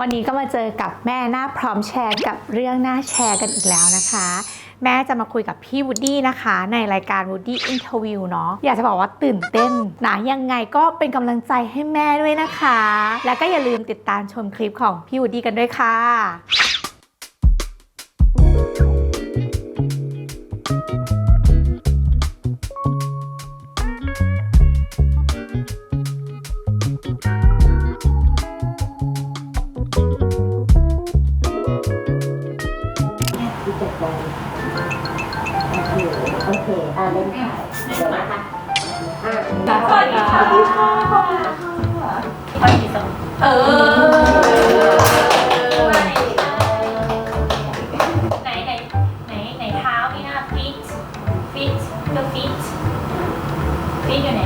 วันนี้ก็มาเจอกับแม่หน้าพร้อมแชร์กับเรื่องหน้าแชร์กันอีกแล้วนะคะ แม่จะมาคุยกับพี่วูดดี้นะคะ ในรายการวูดดี้อินเทอร์วิวเนาะอยากจะบอกว่าตื่นเต้นนะยังไงก็เป็นกำลังใจให้แม่ด้วยนะคะ แล้วก็อย่าลืมติดตามชมคลิปของพี่วูดดี้กันด้วยค่ะ เคอ่าเล่นค่ะเดี๋ยวนะคะอ่าสวัสดีค่ะเออไหนไหนไหนไหนเท้าพี่นะฟิตฟิตก็ฟิตฟิตอยู่ไหน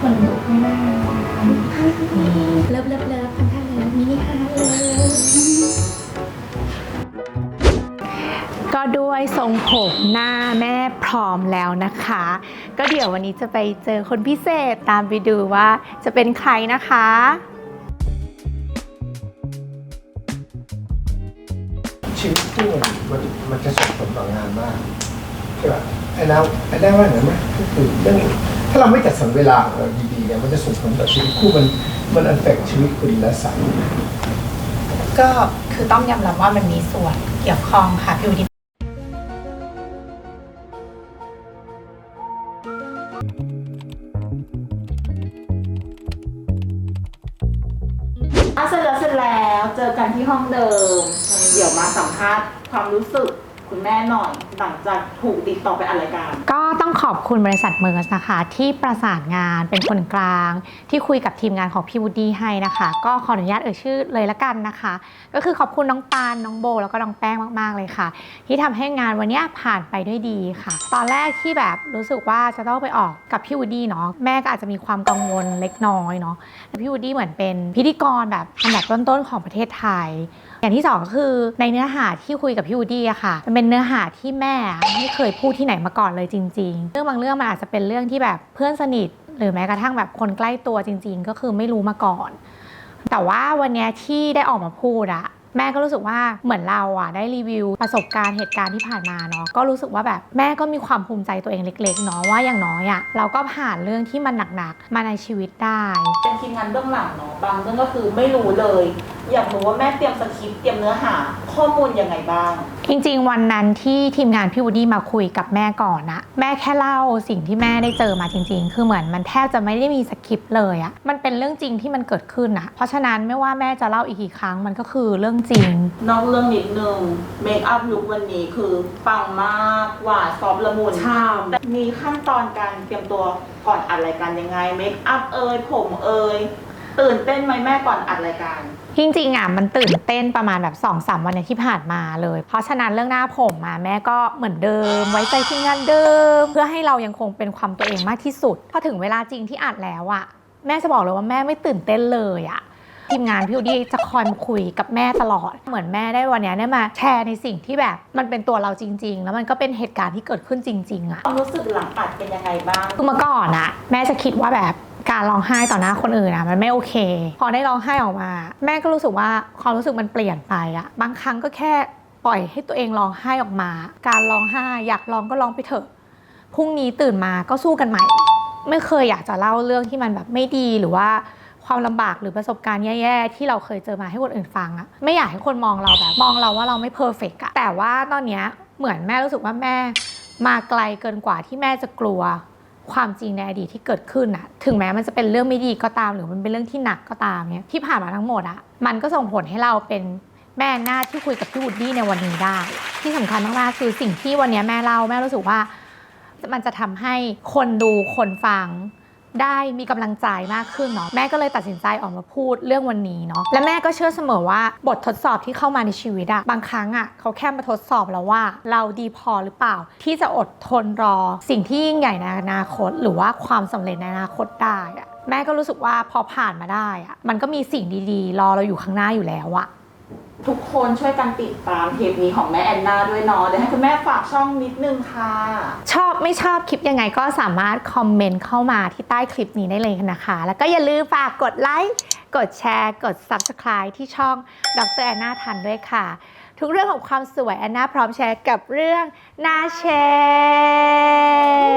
คนลุกไม่ได้เลิฟเลิฟเลิฟคุณท่าเลิฟมินิฮาร์ทเลิฟก็ด้วยทรงผมหน้าแม่พร้อมแล้วนะคะ ก็เดี๋ยววันนี้จะไปเจอคนพิเศษตามไปดูว่าจะเป็นใครนะคะ ชีวิตคู่มันมันจะส่งผลต่องานมากใช่ป่ะไอ้แล้วไอ้แล้วว่าอย่างนั้นไหมก็คือเรื่อง ถ้าเราไม่จัดสรรเวลาของเราดีๆเนี่ยมันจะส่งผลต่อชีวิตคู่มันมันอันเฟกชีวิตคุณและสามีก็คือต้องยอมรับว่ามันมีส่วนเกี่ยวข้องค่ะพี่วุฒิอะเสร็จแล้วเสร็จแล้วเจอกันที่ห้องเดิม เดี๋ยวมาสัมภาษณ์ความรู้สึก คุณแม่หน่อยหลังจากถูกติดต่อไปอัดรายการ ก็ต้องขอบคุณบริษัทเมอร์สนะคะ ที่ประสานงานเป็นคนกลาง ที่คุยกับทีมงานของพี่วูดดี้ให้นะคะ ก็ขออนุญาตเอ่ยชื่อเลยละกันนะคะ ก็คือขอบคุณน้องปานน้องโบ แล้วก็น้องแป้งมาก ๆ เลยค่ะ ที่ทำให้งานวันเนี้ยผ่านไปด้วยดีค่ะ ตอนแรกที่แบบรู้สึกว่าจะต้องไปออกกับพี่วูดดี้เนาะแม่ก็อาจจะมีความกังวลเล็กน้อยเนาะแต่พี่วูดดี้เหมือนเป็นพิธีกรแบบอันดับต้นๆของประเทศไทย อย่างที่สองก็คือในเนื้อหาที่คุยกับพี่วูดดี้อะค่ะมันเป็นเนื้อหาที่แม่ไม่เคยพูดที่ไหนมาก่อนเลยจริง ๆ เรื่องบางเรื่องมันอาจจะเป็นเรื่องที่แบบเพื่อนสนิท หรือแม้กระทั่งแบบคนใกล้ตัวจริง ๆ ก็คือไม่รู้มาก่อน แต่ว่าวันนี้ที่ได้ออกมาพูดอะแม่ก็รู้สึกว่าเหมือนเราอะได้รีวิวประสบการณ์เหตุการณ์ที่ผ่านมาเนาะก็รู้สึกว่าแบบแม่ก็มีความภูมิใจตัวเองเล็กๆเนาะว่าอย่างน้อยอะเราก็ผ่านเรื่องที่มันหนักๆมาในชีวิตได้ เป็นทีมงานเบื้องหลังเนาะบางเรื่องก็คือไม่รู้เลย อยากรู้ว่าแม่เตรียมสคริปต์เตรียมเนื้อหา ข้อมูลยังไงบ้าง จริงๆ วันนั้นที่ทีมงานพี่วูดดี้มาคุยกับแม่ก่อนนะแม่แค่เล่าสิ่งที่แม่ได้เจอมาจริง ๆ คือเหมือนมันแทบจะไม่ได้มีสคริปต์เลยอะมันเป็นเรื่องจริงที่มันเกิดขึ้นอะเพราะฉะนั้นไม่ว่าแม่จะเล่าอีกกี่ครั้งมันก็คือเรื่องจริง นอกเรื่องนิดนึงเมคอัพลุควันนี้คือปังมากหวานซอฟต์ละมุนแต่มีขั้นตอนการเตรียมตัวก่อนอัดรายการยังไงเมคอัพเอยผมเอย ตื่นเต้นไหมแม่ก่อนอัดรายการ จริงๆอะมันตื่นเต้นประมาณแบบ2อสวันเนี่ยที่ผ่านมาเลย เพราะฉะนั้นเรื่องหน้าผมมาแม่ก็เหมือนเดิม ไว้ใจทีมงานเดิม เพื่อให้เรายังคงเป็นความตัวเองมากที่สุดพอถึงเวลาจริงที่อัดแล้วอะแม่จะบอกเลยว่าแม่ไม่ตื่นเต้นเลยอะทีมงานพี่วูดดี้จะคอยมาคุยกับแม่ตลอด เหมือนแม่ได้วันเนี้ยได้มาแชร์ในสิ่งที่แบบมันเป็นตัวเราจริง ๆ แล้วมันก็เป็นเหตุการณ์ที่เกิดขึ้นจริง ๆอะความรู้สึกหลังอัดเป็นยังไงบ้างคือเมื่อก่อนอะแม่จะคิดว่าแบบ การร้องไห้ต่อหน้าคนอื่นอะมันไม่โอเค พอได้ร้องไห้ออกมา แม่ก็รู้สึกว่าความรู้สึกมันเปลี่ยนไปอะบางครั้งก็แค่ปล่อยให้ตัวเองร้องไห้ออกมา การร้องไห้อยากร้องก็ร้องไปเถอะพรุ่งนี้ตื่นมาก็สู้กันใหม่ ไม่เคยอยากจะเล่าเรื่องที่มันแบบไม่ดีหรือว่าความลำบากหรือประสบการณ์แย่ๆ ที่เราเคยเจอมาให้คนอื่นฟังอะไม่อยากให้คนมองเราแบบ มองเราว่าเราไม่เพอร์เฟกอะแต่ว่าตอนเนี้ยเหมือนแม่รู้สึกว่าแม่มาไกลเกินกว่าที่แม่จะกลัว ความจริงในอดีตที่เกิดขึ้นอะถึงแม้มันจะเป็นเรื่องไม่ดีก็ตาม หรือมันเป็นเรื่องที่หนักก็ตามเนี่ยที่ผ่านมาทั้งหมดอะมันก็ส่งผลให้เราเป็นแม่หน้าที่คุยกับพี่วูดดี้ในวันนี้ได้ ที่สำคัญมากๆคือสิ่งที่วันนี้แม่เล่าแม่รู้สึกว่า มันจะทำให้คนดูคนฟัง ได้มีกำลังใจมากขึ้นเนาะแม่ก็เลยตัดสินใจออกมาพูดเรื่องวันนี้เนาะและแม่ก็เชื่อเสมอว่าบททดสอบที่เข้ามาในชีวิตอะบางครั้งอะเขาแค่มาทดสอบเราว่า เราดีพอหรือเปล่า ที่จะอดทนรอ สิ่งที่ยิ่งใหญ่ในอนาคต หรือว่าความสำเร็จในอนาคตได้อะแม่ก็รู้สึกว่าพอผ่านมาได้อะมันก็มีสิ่งดีๆ รอเราอยู่ข้างหน้าอยู่แล้วอะ ทุกคนช่วยกันติดตามเทปนี้ของแม่แอนนาด้วยเนาะเดี๋ยวให้คุณแม่ฝากช่องนิดนึงค่ะ ชอบไม่ชอบคลิปยังไงก็สามารถคอมเมนต์เข้ามาที่ใต้คลิปนี้ได้เลยนะคะ แล้วก็อย่าลืมฝากกดไลค์กดแชร์ กด Subscribe ที่ช่องดรแอนนาทันด้วยค่ะ ทุกเรื่องของความสวยแอนนาพร้อมแชร์กับเรื่องนาแชร์